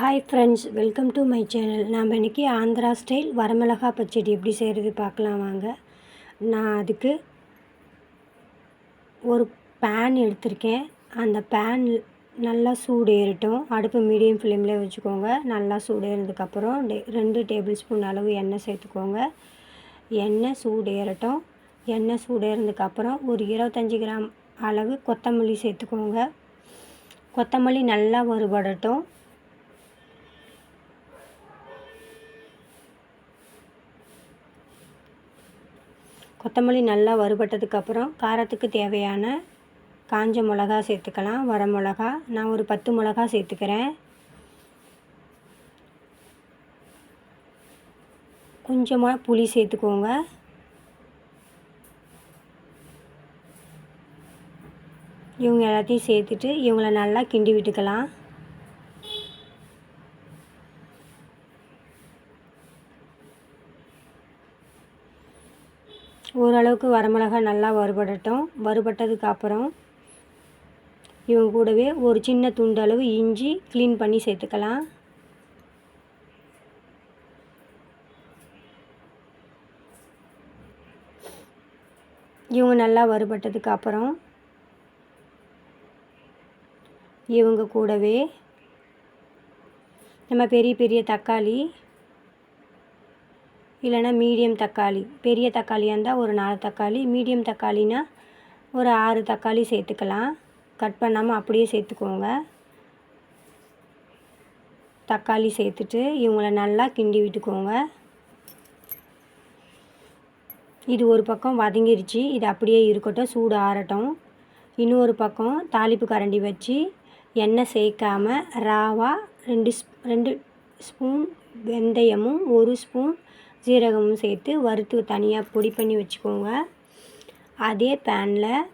Hi friends welcome to my channel நாம் இன்றைக்கி Andhra style வரமிளகா பச்சடி எப்படி செய்கிறது பார்க்கலாம் வாங்க. நான் அதுக்கு ஒரு பேன் எடுத்திருக்கேன். அந்த பேன் நல்லா சூடு ஏறட்டும். அடுப்பு மீடியம் ஃப்ளேமில் வச்சுக்கோங்க. நல்லா சூடு ஏறினதுக்கப்புறம் ரெண்டு டேபிள் ஸ்பூன் அளவு எண்ணெய் சேர்த்துக்கோங்க. எண்ணெய் சூடு ஏறட்டும். எண்ணெய் சூடு ஏறினதுக்கப்புறம் ஒரு இருபத்தஞ்சி கிராம் அளவு கொத்தமல்லி சேர்த்துக்கோங்க. கொத்தமல்லி நல்லா வறுபடட்டும். கொத்தமல்லி நல்லா வறுபட்டதுக்கப்புறம் காரத்துக்கு தேவையான காஞ்ச மிளகா சேர்த்துக்கலாம். வர மிளகா நான் ஒரு பத்து மிளகா சேர்த்துக்கிறேன். கொஞ்சமாக புளி சேர்த்துக்கோங்க. இவங்க எல்லாத்தையும் சேர்த்துட்டு இவங்களை நல்லா கிண்டி விட்டுக்கலாம். ஓரளவுக்கு வரமிளகா நல்லா வறுபடட்டும். வறுபட்டதுக்கு அப்புறம் இவங்க கூடவே ஒரு சின்ன துண்டு அளவு இஞ்சி க்ளீன் பண்ணி சேர்த்துக்கலாம். இவங்க நல்லா வறுபட்டதுக்கு அப்புறம் இவங்க கூடவே நம்ம பெரிய பெரிய தக்காளி இல்லைன்னா மீடியம் தக்காளி. பெரிய தக்காளியாக இருந்தால் ஒரு நாலு தக்காளி மீடியம் தக்காளினா ஒரு ஆறு தக்காளி சேர்த்துக்கலாம். கட் பண்ணாமல் அப்படியே சேர்த்துக்கோங்க. தக்காளி சேர்த்துட்டு இவங்களை நல்லா கிண்டி விட்டுக்கோங்க. இது ஒரு பக்கம் வதங்கிருச்சு. இது அப்படியே இருக்கட்டும் சூடு ஆறட்டும். இன்னொரு பக்கம் தாளிப்பு கரண்டி வச்சு எண்ணெய் சேர்க்காமல் ராவா ரெண்டு ரெண்டு ஸ்பூன் வெந்தயமும் ஒரு ஸ்பூன் சீரகமும் சேர்த்து வறுத்து தனியாக பொடி பண்ணி வச்சுக்கோங்க. அதே பேனில்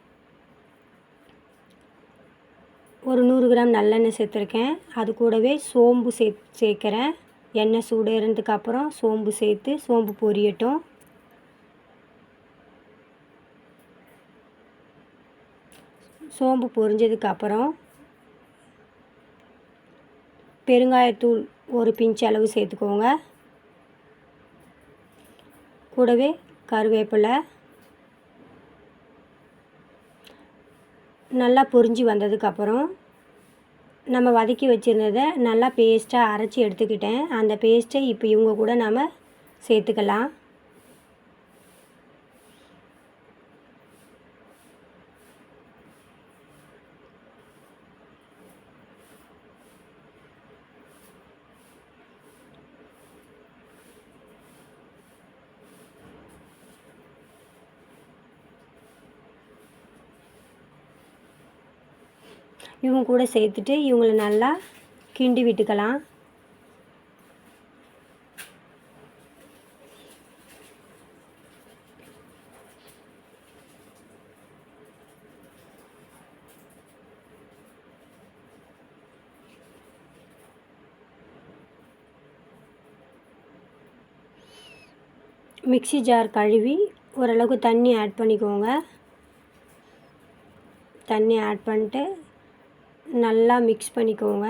ஒரு நூறு கிராம் நல்லெண்ணெய் சேர்த்துருக்கேன். அது கூடவே சோம்பு சே சேர்க்குறேன். எண்ணெய் சூடேறதுக்கு அப்புறம் சோம்பு சேர்த்து சோம்பு பொரியட்டும். சோம்பு பொரிஞ்சதுக்கு அப்புறம் பெருங்காயத்தூள் ஒரு பிஞ்ச் அளவு சேர்த்துக்கோங்க. கூடவே கருவேப்பிலை நல்லா பொரிஞ்சு வந்ததுக்கப்புறம் நம்ம வதக்கி வச்சுருந்ததை நல்லா பேஸ்ட்டாக அரைச்சி எடுத்துக்கிட்டேன். அந்த பேஸ்ட்டை இப்போ இவங்க கூட நாம் சேர்த்துக்கலாம். இவங்க கூட சேர்த்துட்டு இவங்களை நல்லா கிண்டி விட்டுக்கலாம். மிக்சி ஜார் கழுவி ஓரளவுக்கு தண்ணி ஆட் பண்ணிக்கோங்க. தண்ணி ஆட் பண்ணிட்டு நல்லா மிக்ஸ் பண்ணிக்கோங்க.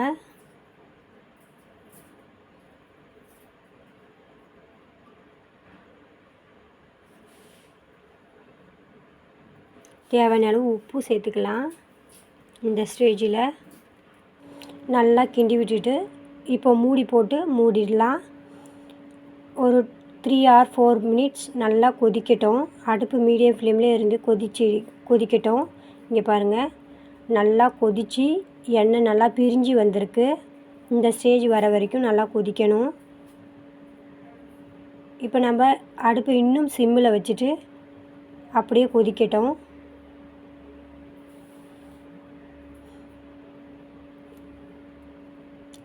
தேவையான அளவு உப்பு சேர்த்துக்கலாம். இந்த ஸ்டேஜில் நல்லா கிண்டி விட்டுட்டு இப்போ மூடி போட்டு மூடிடலாம். ஒரு த்ரீ ஆர் ஃபோர் மினிட்ஸ் நல்லா கொதிக்கட்டும். அடுப்பு மீடியம் ஃப்ளேம்லேயே இருந்து கொதிச்சு கொதிக்கட்டும். இங்கே பாருங்கள் நல்லா கொதித்து எண்ணெய் நல்லா பிரிஞ்சு வந்திருக்கு. இந்த ஸ்டேஜ் வர வரைக்கும் நல்லா கொதிக்கணும். இப்போ நம்ம அடுப்பு இன்னும் சிம்மில் வச்சுட்டு அப்படியே கொதிக்கட்டும்.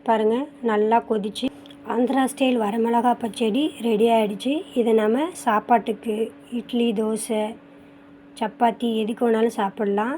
பாருங்கள் நல்லா கொதிச்சு ஆந்திரா ஸ்டைல் வரமிளகா பச்சடி ரெடி ஆகிடுச்சு இதை நம்ம சாப்பாட்டுக்கு இட்லி தோசை சப்பாத்தி எதுக்கு வேணாலும் சாப்பிட்லாம்.